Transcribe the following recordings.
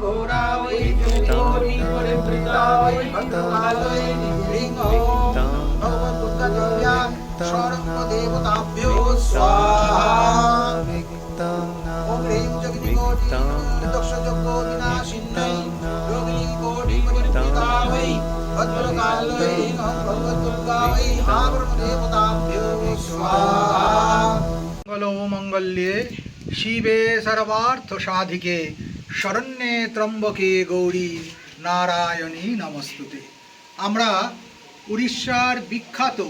ঘোরা ওই চৌরি করে প্রীতা ওই ভক্তালয় নৃসিংহ ভগবতুকাদেব্যা সর্বদেবতাভ্যো মঙ্গল্যে শিবে সর্বার্থ সাধিকে। শরণ্যে ত্রম্বকে গৌরী নারায়ণী নমস্তুতে। আমরা উড়িষ্যার বিখ্যাত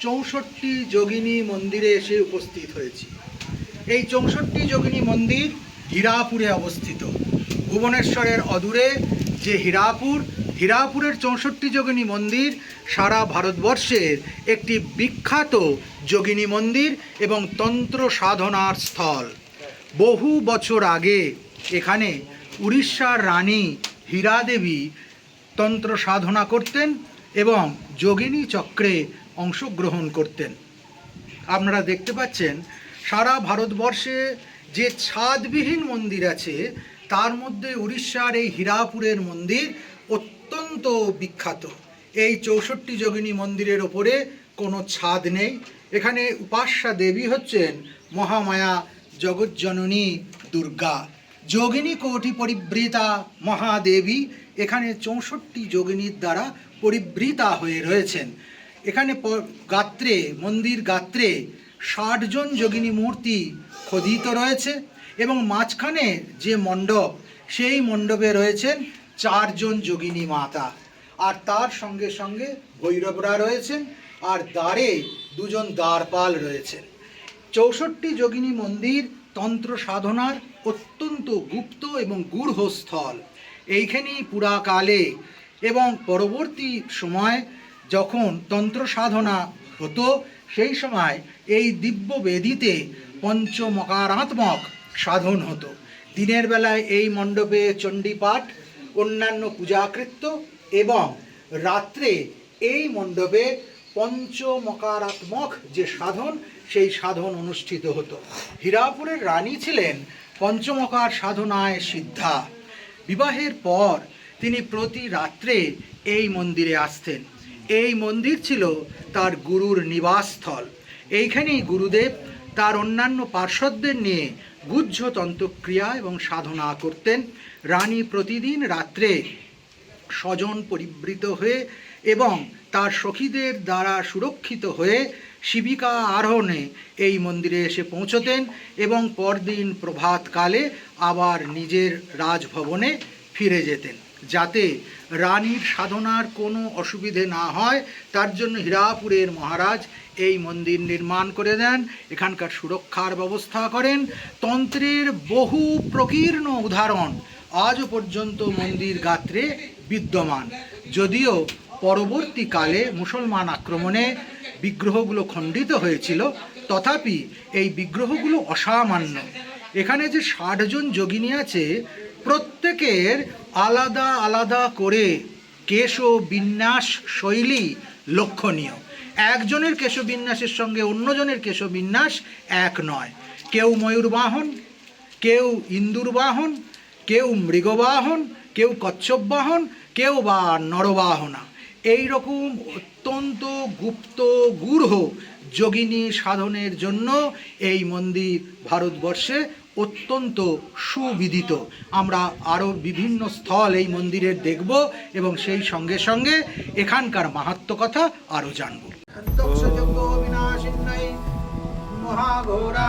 চৌষট্টি যোগিনী মন্দিরে এসে উপস্থিত হয়েছি। এই চৌষট্টি যোগিনী মন্দির হীরাপুরে অবস্থিত। ভুবনেশ্বরের অদূরে যে হীরাপুর, হীরাপুরের চৌষট্টি যোগিনী মন্দির সারা ভারতবর্ষের একটি বিখ্যাত যোগিনী মন্দির এবং তন্ত্র সাধনার স্থল। বহু বছর আগে এখানে উড়িষ্যার রানী হীরা দেবী তন্ত্র সাধনা করতেন এবং যোগিনী চক্রে অংশগ্রহণ করতেন। আপনারা দেখতে পাচ্ছেন, সারা ভারতবর্ষে যে ছাদবিহীন মন্দির আছে, তার মধ্যে উড়িষ্যার এই হীরাপুরের মন্দির অত্যন্ত বিখ্যাত। এই চৌষট্টি যোগিনী মন্দিরের ওপরে কোনো ছাদ নেই। এখানে উপাস্যা দেবী হচ্ছেন মহামায়া জগজ্জননী দুর্গা। যোগিনী কোটি পরিবৃতা মহাদেবী এখানে চৌষট্টি যোগিনীর দ্বারা পরিবৃতা হয়ে রয়েছেন। এখানে গাত্রে, মন্দির গাত্রে ষাটজন যোগিনী মূর্তি খোদিত রয়েছে এবং মাঝখানে যে মণ্ডপ, সেই মণ্ডপে রয়েছেন চারজন যোগিনী মাতা। আর তার সঙ্গে সঙ্গে ভৈরবরা রয়েছেন আর দ্বারে দুজন দ্বারপাল রয়েছেন। চৌষট্টি যোগিনী মন্দির তন্ত্র সাধনার অত্যন্ত গুপ্ত এবং গূঢ় স্থল এইখানেই পুরাকালে এবং পরবর্তী সময় যখন তন্ত্র সাধনা হতো, সেই সময় এই দিব্য বেদিতে পঞ্চমকারাত্মক সাধন হতো। দিনের বেলায় এই মণ্ডপে চণ্ডীপাঠ, অন্যান্য পূজাকৃত্য এবং রাত্রে এই মণ্ডপে পঞ্চমকারাত্মক যে সাধন, সেই সাধন অনুষ্ঠিত হতো। হীরাপুরের রানী ছিলেন পঞ্চমকার সাধনায় সিদ্ধা। বিবাহের পর তিনি প্রতি রাত্রে এই মন্দিরে আসতেন। এই মন্দির ছিল তার গুরুর নিবাসস্থল। এইখানেই গুরুদেব তার অন্যান্য পার্শ্বদের নিয়ে গুহ্য তন্ত্রক্রিয়া এবং সাধনা করতেন। রানী প্রতিদিন রাত্রে স্বজন পরিবৃত হয়ে এবং তার সখীদের দ্বারা সুরক্ষিত হয়ে শিবিকা আরোহণে এই মন্দিরে এসে পৌঁছতেন এবং পরদিন প্রভাতকালে আবার নিজের রাজভবনে ফিরে যেতেন। যাতে রানীর সাধনার কোনো অসুবিধে না হয়, তার জন্য হীরাপুরের মহারাজ এই মন্দির নির্মাণ করে দেন, এখানকার সুরক্ষার ব্যবস্থা করেন। তন্ত্রের বহু প্রকীর্ণ উদাহরণ আজও পর্যন্ত মন্দির গাত্রে বিদ্যমান। যদিও পরবর্তীকালে মুসলমান আক্রমণে বিগ্রহগুলো খণ্ডিত হয়েছিল, তথাপি এই বিগ্রহগুলো অসামান্য। এখানে যে ষাটজন যোগিনী আছে, প্রত্যেকের আলাদা আলাদা করে কেশ ও বিন্যাস শৈলী লক্ষণীয়। একজনের কেশবিন্যাসের সঙ্গে অন্যজনের কেশবিন্যাস এক নয়। কেউ ময়ূর বাহন কেউ ইন্দুর বাহন কেউ মৃগবাহন, কেউ কচ্ছপ বাহন কেউ বা নরবাহনা। এই রকম অত্যন্ত গুপ্ত গূঢ় যোগিনী সাধনের জন্য এই মন্দির ভারতবর্ষে অত্যন্ত সুবিদিত। আমরা আরও বিভিন্ন স্থল এই মন্দিরের দেখব এবং সেই সঙ্গে সঙ্গে এখানকার মাহাত্ম কথা আরও জানব। মহাঘোরা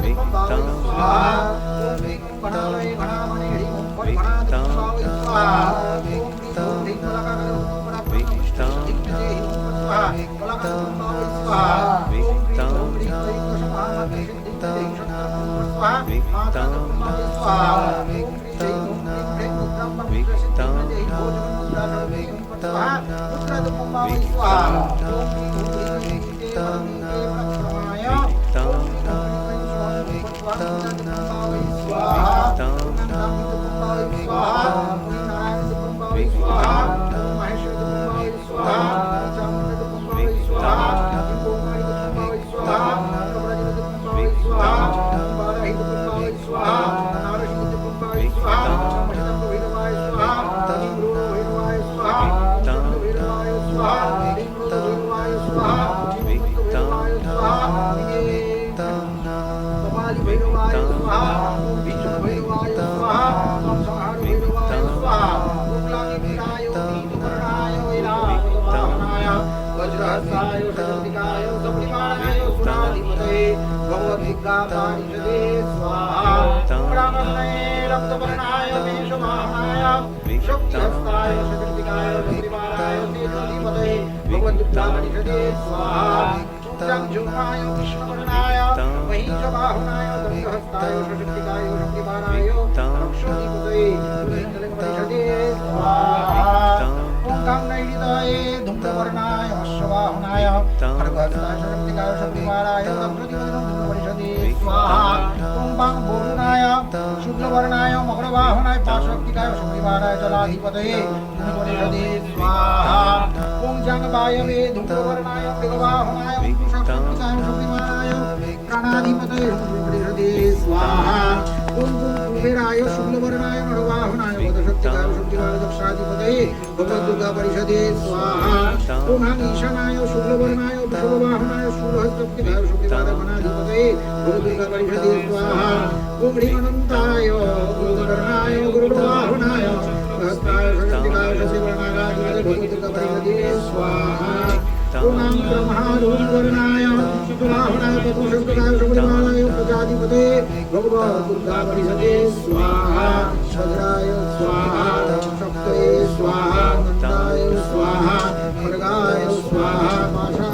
Victoria. तांजलि स्वाहा प्राणमये रक्तवर्णाय मेषमाहाय शक्त्यस्ताय शक्तिकाय श्रीवाराय श्रीमते भगवद्गीतामणिषदे स्वाहा चंजुमाय विष्णुवर्णाय महिषवाहनाय दंडहस्ताय शक्तिकाय शक्तिवाराय रक्षोधिपते भगवद्गीतामणिषदे स्वाहा कामनैरिदाय धूम्रवर्णाय अश्ववाहनाय खड्गहस्ताय शक्तिकाय शक्तिवाराय तन्द्रदिवदनं কুম্বাং বরুণায় শুক্লবর্ণায় মকরবাহনায় পাশক্তিকায় শনিবারায় জলাধিপতে গুণপরিষদে স্বাহা পুঞ্জাঙ্গবায় মে ধূম্রবর্ণায় মৃগবাহনায় কুশক্তিকায় শনিবারায় প্রাণাধিপতে গুণপরিষদে স্বাহা ওম কুম্ভেরায় শুক্লবর্ণায় নরবাহনায় পদশক্তিকায় শক্তিকায় দক্ষাধিপতে ভগবদ্দুর্গা পরিষদে স্বাহা পুনঃ ঈশানায় শুক্লবর্ণায় सर्ववाहनाय सूर्यस्तप्तिभावशुक्तिपादपनाधिपते गुरुदुर्गापरिषदे स्वाहा गुरुमणिमनन्ताय गुरुवर्णाय गुरुप्रवाहनाय सहस्राय सगतिभावशशिवर्णागाधिपते भगवदुर्गापरिषदे स्वाहा ओम ब्रह्मारुवर्णाय शुक्लाहनाय पद्मशुक्लाय शुक्लमालाय प्रजाधिपते भगवदुर्गापरिषदे स्वाहा शद्राय स्वाहा सप्तये स्वाहा नन्दाय स्वाहा खड्गाय स्वाहा माषा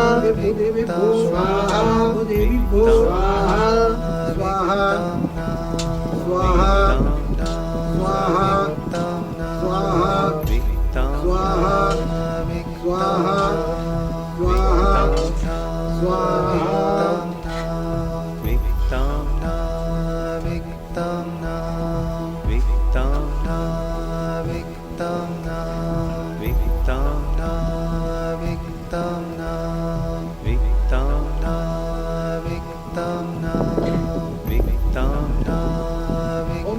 devi pousar, Deus devi.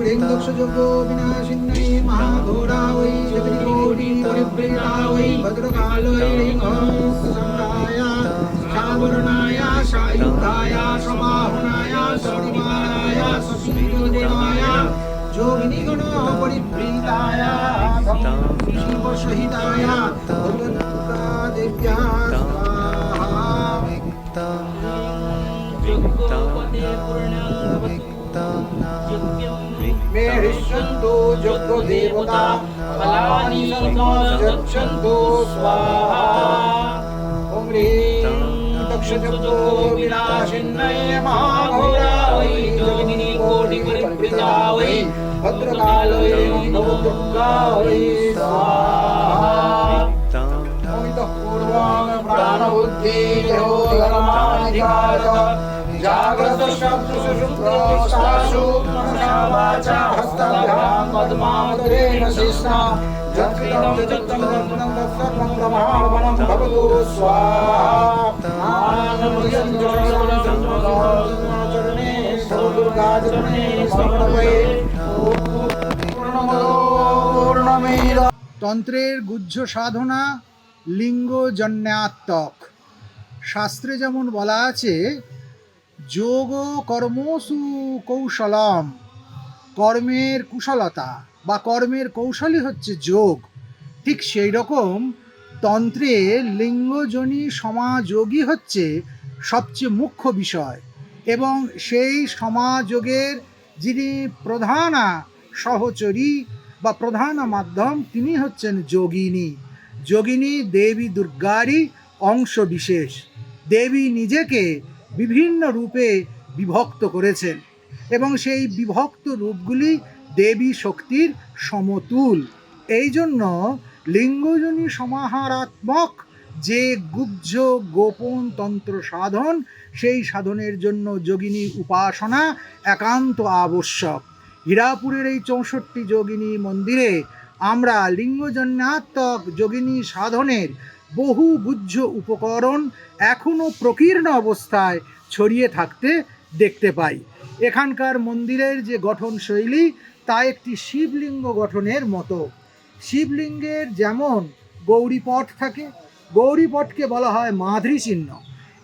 दक्षजोग विनाशिन्नै महाघोरा वै जगन्कोटि परिवृता वै भद्रकालै संराय शावर्णाय शायुधाय समाहुनाय शनिवाराय सस्मिगुणाय যোগিনীগণ পরিবৃতায় শিল্পসহিতায় ভগবদ্গা দেব্যা भविष्यन्तु जग्देवता फलानि गच्छन्तु स्वाहा ॐ ह्रीं महाघोरा वै जगदिनी कोटिपरिवृता वै भद्रकालये नवदुर्गा वै स्वाहा पूर्वाङ् प्राणबुद्धिः प्राणबुद्धिदेहोधर्माधिकार जाग्रतशब्दसुषुप्तोष्टासु मनसा वाचा हस्ताभ्यां पद्मावदरेण शेषा यत्कृतं चित्तं रत्नं तत्सर्वं ब्रह्मार्पणं भवतु स्वाहा आनन्दमयं चरणे दुर्गाचरणे समर्पये পূর্ণমেদ তন্ত্রের গুহ্য সাধনা লিঙ্গ জন্যাত্মক শাস্ত্রে যেমন বলা আছে যোগ কর্মসু কৌশলম। কর্মের কুশলতা বা কর্মের কৌশলই হচ্ছে যোগ। ঠিক সেই রকম তন্ত্রে লিঙ্গজনী সমাযোগই হচ্ছে সবচেয়ে মুখ্য বিষয় এবং সেই সমাযোগের যিনি প্রধানা সহচরী বা প্রধান মাধ্যম, তিনি হচ্ছেন যোগিনী। যোগিনী দেবী দুর্গারই অংশ বিশেষ। দেবী নিজেকে বিভিন্ন রূপে বিভক্ত করেছেন এবং সেই বিভক্ত রূপগুলি দেবী শক্তির সমতুল। এই জন্য লিঙ্গজনী সমাহারাত্মক যে গুহ্য গোপন তন্ত্র সাধন, সেই সাধনের জন্য যোগিনী উপাসনা একান্ত আবশ্যক। হীরাপুরের এই চৌষট্টি যোগিনী মন্দিরে আমরা লিঙ্গজন্যাত্মক যোগিনী সাধনের বহু গুহ্য উপকরণ এখনও প্রকীর্ণ অবস্থায় ছড়িয়ে থাকতে দেখতে পাই। এখানকার মন্দিরের যে গঠন শৈলী তা একটি শিবলিঙ্গ গঠনের মতো। শিবলিঙ্গের যেমন গৌরীপট থাকে গৌরীপটকে বলা হয় মাধুরী চিহ্ন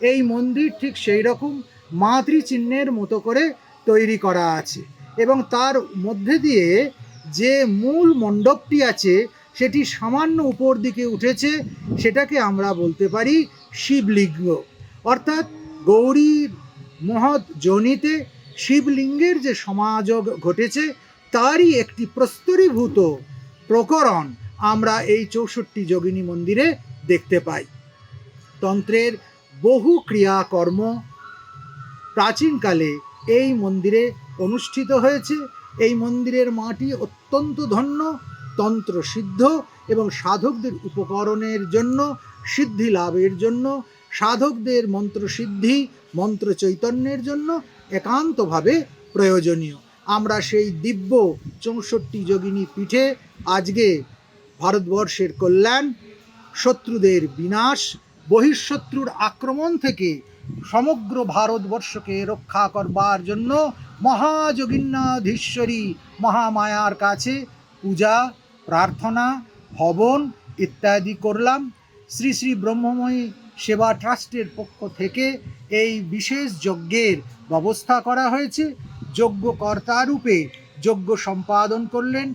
এই মন্দির ঠিক সেই রকম মাতৃ চিহ্নের মতো করে তৈরি করা আছে এবং তার মধ্যে দিয়ে যে মূল মণ্ডপটি আছে সেটি সামান্য উপর দিকে উঠেছে, সেটাকে আমরা বলতে পারি শিবলিঙ্গ। অর্থাৎ গৌরীর মহৎ যোনিতে শিবলিঙ্গের যে সমাযোগ ঘটেছে, তারই একটি প্রস্তরীভূত প্রকরণ আমরা এই চৌষট্টি যোগিনী মন্দিরে দেখতে পাই। তন্ত্রের বহু ক্রিয়াকর্ম প্রাচীনকালে এই মন্দিরে অনুষ্ঠিত হয়েছে। এই মন্দিরের মাটি অত্যন্ত ধন্য তন্ত্র সিদ্ধ এবং সাধকদের উপকরণের জন্য, সিদ্ধি লাভের জন্য, সাধকদের মন্ত্রসিদ্ধি মন্ত্র চৈতন্যের জন্য একান্তভাবে প্রয়োজনীয়। আমরা সেই দিব্য চৌষট্টি যোগিনী পিঠে আজকে ভারতবর্ষের কল্যাণ, শত্রুদের বিনাশ, বহিঃশত্রুর আক্রমণ থেকে সমগ্র ভারতবর্ষকে রক্ষা করবার জন্য মহাযোগিন্নাধীশ্বরী মহামায়ার কাছে পূজা প্রার্থনা, হবন ইত্যাদি করলাম। শ্রী শ্রী ব্রহ্মময়ী সেবা ট্রাস্টের পক্ষ থেকে এই বিশেষ যজ্ঞের ব্যবস্থা করা হয়েছে। যজ্ঞকর্তা রূপে যজ্ঞ সম্পাদন করলেন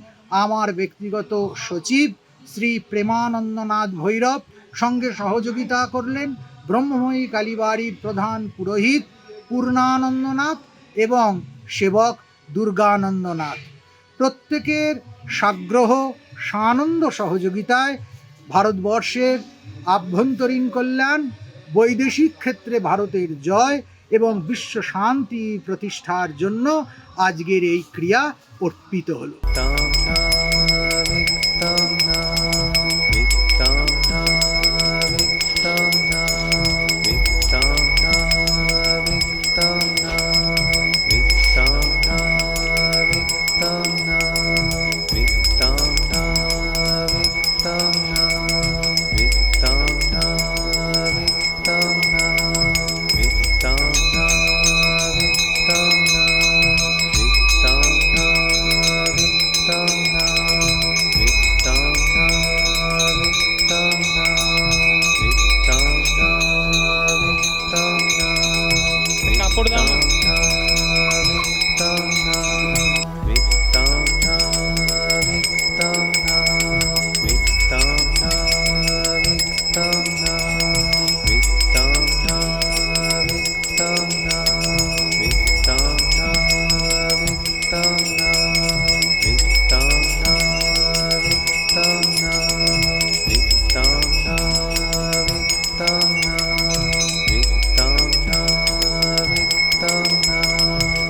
আমার ব্যক্তিগত সচিব শ্রী প্রেমানন্দনাথ ভৈরব। সঙ্গে সহযোগিতা করলেন ব্রহ্মময়ী কালীবাড়ির প্রধান পুরোহিত পূর্ণানন্দনাথ এবং সেবক দুর্গানন্দনাথ। প্রত্যেকের সাগ্রহ সানন্দ সহযোগিতায় ভারতবর্ষের আভ্যন্তরীণ কল্যাণ, বৈদেশিক ক্ষেত্রে ভারতের জয় এবং বিশ্ব শান্তি প্রতিষ্ঠার জন্য আজকের এই ক্রিয়া অর্পিত হলো।